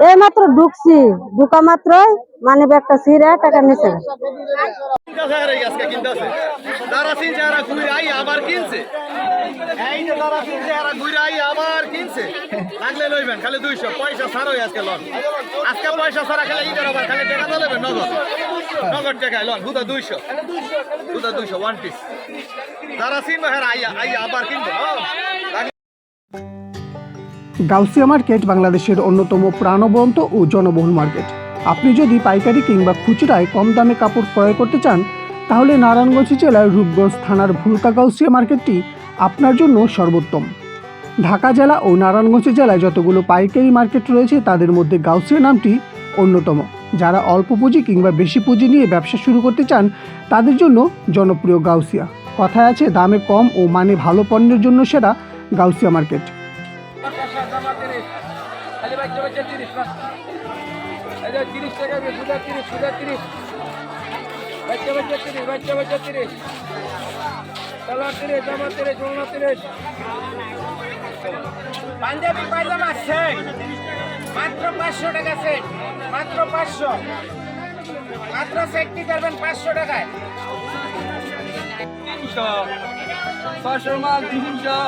এই মাত্র ঢুকছি ঢুকা মাত্রই মানে ব্যাগটা ছিঁড়ে টাকা নিচে নগদ টাকায় লন বুধা দুইশো বুধা দুইশো ওয়ান পিস তারা চিনবে হ্যাঁ আই আই আবার কিনবে হ্যাঁ? গাউসিয়া মার্কেট বাংলাদেশের অন্যতম প্রাণবন্ত ও জনবহুল মার্কেট। আপনি যদি পাইকারি কিংবা খুচরায় কম দামে কাপড় ক্রয় করতে চান, তাহলে নারায়ণগঞ্জ জেলার রূপগঞ্জ থানার ভুলকা গাউসিয়া মার্কেটটি আপনার জন্য সর্বোত্তম। ঢাকা জেলা ও নারায়ণগঞ্জ জেলায় যতগুলো পাইকারি মার্কেট রয়েছে, তাদের মধ্যে গাউসিয়া নামটি অন্যতম। যারা অল্প পুঁজি কিংবা বেশি পুঁজি নিয়ে ব্যবসা শুরু করতে চান, তাদের জন্য জনপ্রিয় গাউসিয়া। কথায় আছে, দামে কম ও মানে ভালো পণ্যের জন্য সেরা গাউসিয়া মার্কেট। খালি বাচ্চা বাচ্চা তিরিশ তিরিশ টাকা সুদা তিরিশ সুদা তিরিশ বাচ্চা বাচ্চা তিরিশ বাচ্চা বাচ্চা তিরিশ কালার তিরিশ জামা তিরিশ ওড়না তিরিশ পাঞ্জাবি পায়জামা সেট মাত্র পাঁচশো টাকা সেট মাত্র পাঁচশো মাত্র সেট কি করবেন পাঁচশো টাকায় ছশোর মাল তিনশো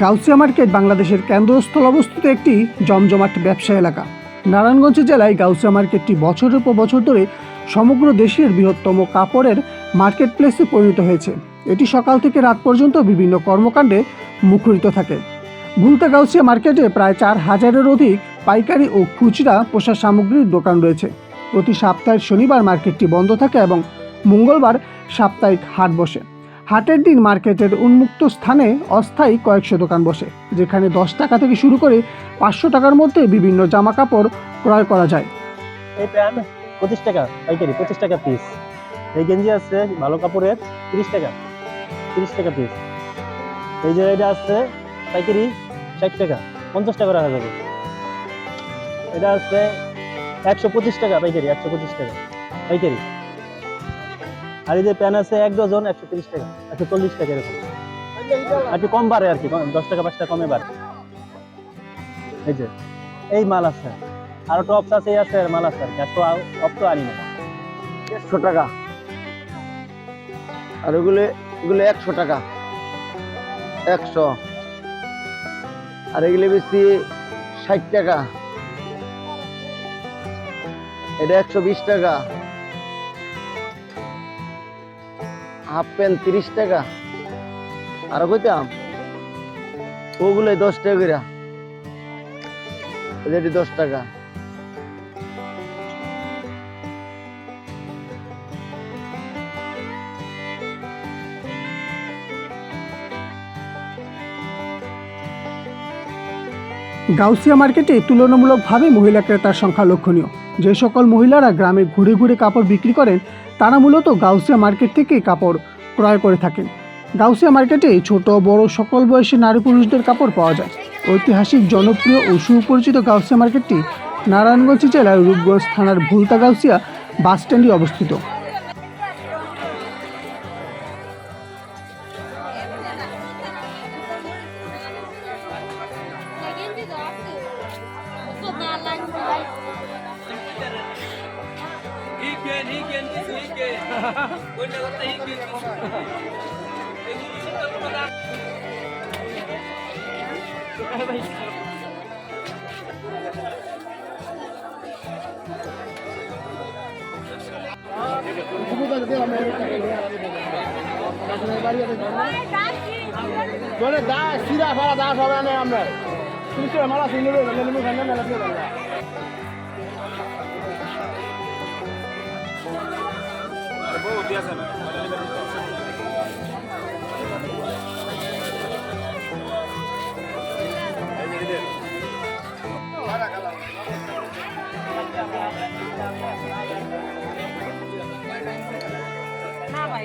গাউসিয়া মার্কেট বাংলাদেশের কেন্দ্রস্থল অবস্থিত একটি জমজমাট ব্যবসা এলাকা। নারায়ণগঞ্জ জেলায় গাউসিয়া মার্কেটটি বছরের পর বছর ধরে সমগ্র দেশের বৃহত্তম কাপড়ের মার্কেট প্লেসে পরিণত হয়েছে। এটি সকাল থেকে রাত পর্যন্ত বিভিন্ন কর্মকাণ্ডে মুখরিত থাকে। ভুলতা গাউসিয়া মার্কেটে প্রায় চার হাজারের অধিক পাইকারি ও খুচরা পোশাক সামগ্রীর দোকান রয়েছে। প্রতি সপ্তাহের শনিবার মার্কেটটি বন্ধ থাকে এবং মঙ্গলবার সাপ্তাহিক হাট বসে। হাটের দিন মার্কেটের উন্মুক্ত স্থানে অস্থায়ী কয়েকশো দোকান বসে, যেখানে দশ টাকা থেকে শুরু করে পাঁচশো টাকার মধ্যে বিভিন্ন জামা কাপড় ক্রয় করা যায়। পঁচিশ টাকা পাইকারি, পঁচিশ টাকা পিস এই গেঞ্জি আছে, ভালো কাপড়ের, তিরিশ টাকা তিরিশ টাকা পিস এই যে এটা আছে, পাইকারি, ষাট টাকা, পঞ্চাশ টাকা রাখা যাবে। এটা আছে একশো পঁচিশ টাকা পাইকারি, একশো পঁচিশ টাকা পাইকারি। আর এই যে প্যান আছে এক ডজন একশো তিরিশ টাকা, একশো চল্লিশ টাকা এরকম। আর একটু কম বাড়ে আর কি, দশ টাকা, পাঁচ টাকা কমে বাড়ে। এই যে, এই মাল আছে। আরও টপস আছে আছে মাল আছে আর কি। এত টপ তো আনি না। দেড়শো টাকা। আর ওগুলো, এগুলো একশো টাকা। একশো। আর এগুলো বেশি ষাট টাকা। এটা একশো বিশ টাকা। হাফ প্যান্ট তিরিশ টাকা। আর কইতাম ওগুলো দশ টাকা করে এটি দশ টাকা। গাউসিয়া মার্কেটে তুলনামূলকভাবে মহিলা ক্রেতার সংখ্যা লক্ষণীয়। যে সকল মহিলারা গ্রামে ঘুরে ঘুরে কাপড় বিক্রি করেন, তারা মূলত গাউসিয়া মার্কেট থেকে কাপড় ক্রয় করে থাকেন। গাউসিয়া মার্কেটে ছোট, বড়, সকল বয়সী নারী পুরুষদের কাপড় পাওয়া যায়। ঐতিহাসিক, জনপ্রিয় ও সুপরিচিত গাউসিয়া মার্কেটটি নারায়ণগঞ্জ জেলার রূপগঞ্জ থানার ভুলতা গাউসিয়া বাস স্ট্যান্ডে অবস্থিত। হিগেন কিছু এগুলো চিন্তা করব না মানে দা সিরা ফারা দা সব আনে আমরা কিন্তু মারা সিনে নেমে খানে মেলা দিয়ে না ভাই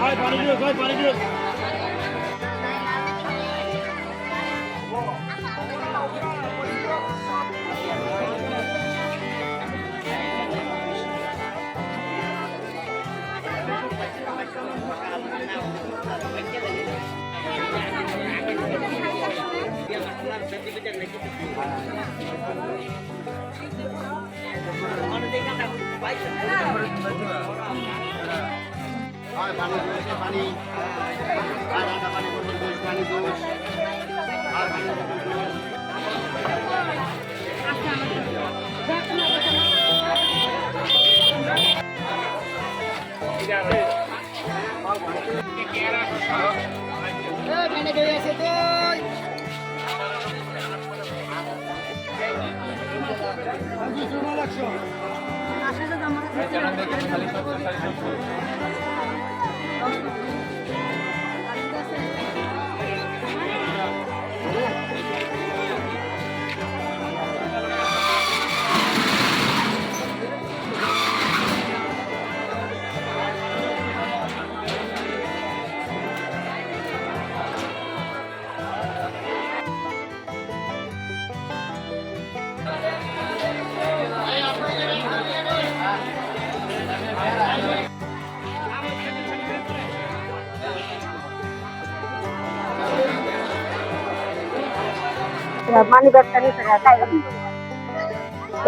হয় পানি vai, পানি পানি দোষ আর পানি দোষ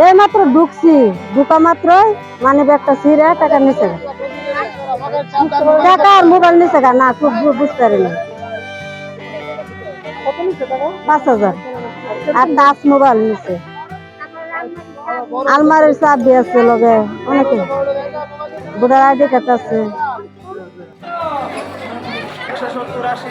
এই মাত্র ঢুকছি। ঢুকা মাত্রই মানি ব্যাগটা ছিঁড়ে টাকা নিচে টাকা আর মোবাইল নিচে না, খুব বুঝতে পারিনি পাঁচ হাজার। আর টাচ মোবাইল নিচে আলমারির চাবি আছে লগে। অনেকে ভোটার আইডি কার্ড আছে। একশো সত্তর আশি।